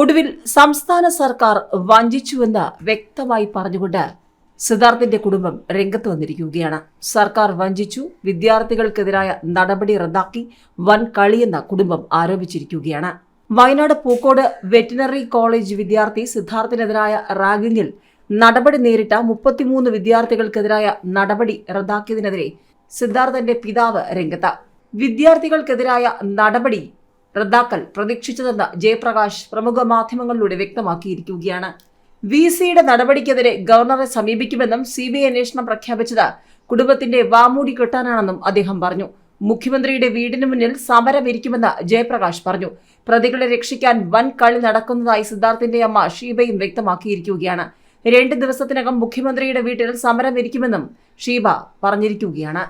ഒടുവിൽ സംസ്ഥാന സർക്കാർ വഞ്ചിച്ചുവെന്ന് വ്യക്തമായി പറഞ്ഞുകൊണ്ട് സിദ്ധാർത്ഥിന്റെ കുടുംബം രംഗത്ത് വന്നിരിക്കുകയാണ്. സർക്കാർ വഞ്ചിച്ചു വിദ്യാർത്ഥികൾക്കെതിരായ നടപടി റദ്ദാക്കി വൻ കളിയെന്ന കുടുംബം ആരോപിച്ചിരിക്കുകയാണ്. വയനാട് പൂക്കോട് വെറ്റിനറി കോളേജ് വിദ്യാർത്ഥി സിദ്ധാർത്ഥിനെതിരായ റാഗിങ്ങിൽ നടപടി നേരിട്ട മുപ്പത്തിമൂന്ന് വിദ്യാർത്ഥികൾക്കെതിരായ നടപടി റദ്ദാക്കിയതിനെതിരെ സിദ്ധാർത്ഥന്റെ പിതാവ് രംഗത്ത്. വിദ്യാർത്ഥികൾക്കെതിരായ നടപടി റദ്ദാക്കൽ പ്രതീക്ഷിച്ചതെന്ന് ജയപ്രകാശ് പ്രമുഖ മാധ്യമങ്ങളിലൂടെ വ്യക്തമാക്കിയിരിക്കുകയാണ്. വി സിയുടെ നടപടിക്കെതിരെ ഗവർണറെ സമീപിക്കുമെന്നും സി ബി ഐ അന്വേഷണം പ്രഖ്യാപിച്ചത് കുടുംബത്തിന്റെ വാമൂടി കെട്ടാനാണെന്നും അദ്ദേഹം പറഞ്ഞു. മുഖ്യമന്ത്രിയുടെ വീടിന് മുന്നിൽ സമരമിരിക്കുമെന്ന് ജയപ്രകാശ് പറഞ്ഞു. പ്രതികളെ രക്ഷിക്കാൻ വൻ കളി നടക്കുന്നതായി സിദ്ധാർത്ഥിന്റെ അമ്മ ഷീബയും വ്യക്തമാക്കിയിരിക്കുകയാണ്. രണ്ട് ദിവസത്തിനകം മുഖ്യമന്ത്രിയുടെ വീട്ടിൽ സമരമിരിക്കുമെന്നും ഷീബ പറഞ്ഞിരിക്കുകയാണ്.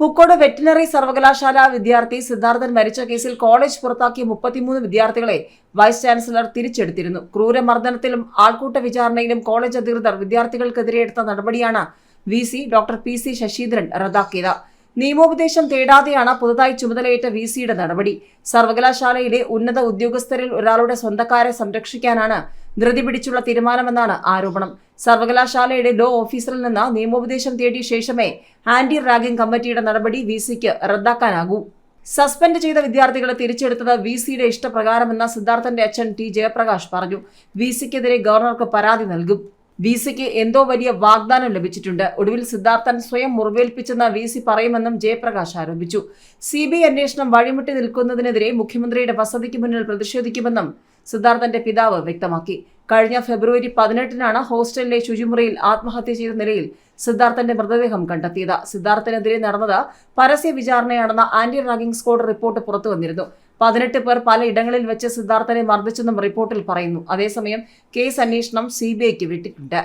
പൂക്കോട് വെറ്റിനറി സർവകലാശാല വിദ്യാർത്ഥി സിദ്ധാർത്ഥൻ മരിച്ച കേസിൽ കോളേജ് പുറത്താക്കിയ മുപ്പത്തിമൂന്ന് വിദ്യാർത്ഥികളെ വൈസ് ചാൻസലർ തിരിച്ചെടുത്തിരുന്നു. ക്രൂരമർദ്ദനത്തിലും ആൾക്കൂട്ട വിചാരണയിലും കോളേജ് അധികൃതർ വിദ്യാർത്ഥികൾക്കെതിരെ എടുത്ത നടപടിയാണ് V C doctor P C Sasheendran റദ്ദാക്കിയത്. നിയമോപദേശം തേടാതെയാണ് പുതുതായി ചുമതലയേറ്റ വി സിയുടെ നടപടി. സർവകലാശാലയിലെ ഉന്നത ഉദ്യോഗസ്ഥരിൽ ഒരാളുടെ സ്വന്തക്കാരെ സംരക്ഷിക്കാനാണ് ധൃതി പിടിച്ചുള്ള തീരുമാനമെന്നാണ് ആരോപണം. സർവകലാശാലയുടെ ലോ ഓഫീസറിൽ നിന്ന് നിയമോപദേശം തേടിയ ശേഷമേ ആന്റി റാഗിംഗ് കമ്മിറ്റിയുടെ നടപടി വി സിക്ക് റദ്ദാക്കാനാകൂ. സസ്പെൻഡ് ചെയ്ത വിദ്യാർത്ഥികളെ തിരിച്ചെടുത്തത് വി സിയുടെ ഇഷ്ടപ്രകാരമെന്ന് സിദ്ധാർത്ഥന്റെ അച്ഛൻ ടി ജയപ്രകാശ് പറഞ്ഞു. വി സിക്കെതിരെ ഗവർണർക്ക് പരാതി നൽകും. വി സിക്ക് എന്തോ വലിയ വാഗ്ദാനം ലഭിച്ചിട്ടുണ്ട്. ഒടുവിൽ സിദ്ധാർത്ഥൻ സ്വയം മുറിവേൽപ്പിച്ചെന്ന് വി സി പറയുമെന്നും ജയപ്രകാശ് ആരോപിച്ചു. സി ബി അന്വേഷണം വഴിമുട്ടി നിൽക്കുന്നതിനെതിരെ മുഖ്യമന്ത്രിയുടെ വസതിക്ക് മുന്നിൽ പ്രതിഷേധിക്കുമെന്നും സിദ്ധാർത്ഥന്റെ പിതാവ് വ്യക്തമാക്കി. കഴിഞ്ഞ ഫെബ്രുവരി പതിനെട്ടിനാണ് ഹോസ്റ്റലിലെ ശുചിമുറിയിൽ ആത്മഹത്യ ചെയ്ത നിലയിൽ സിദ്ധാർത്ഥന്റെ മൃതദേഹം കണ്ടെത്തിയത്. സിദ്ധാർത്ഥനെതിരെ നടന്നത് പരസ്യ വിചാരണയാണെന്ന ആന്റി റാഗിംഗ് സ്ക്വാഡ് റിപ്പോർട്ട് പുറത്തു വന്നിരുന്നു. പതിനെട്ട് പേർ പലയിടങ്ങളിൽ വെച്ച് സിദ്ധാർത്ഥനെ മർദ്ദിച്ചെന്നും റിപ്പോർട്ടിൽ പറയുന്നു. അതേസമയം കേസ് അന്വേഷണം സിബിഐക്ക് വിട്ടിട്ടുണ്ട്.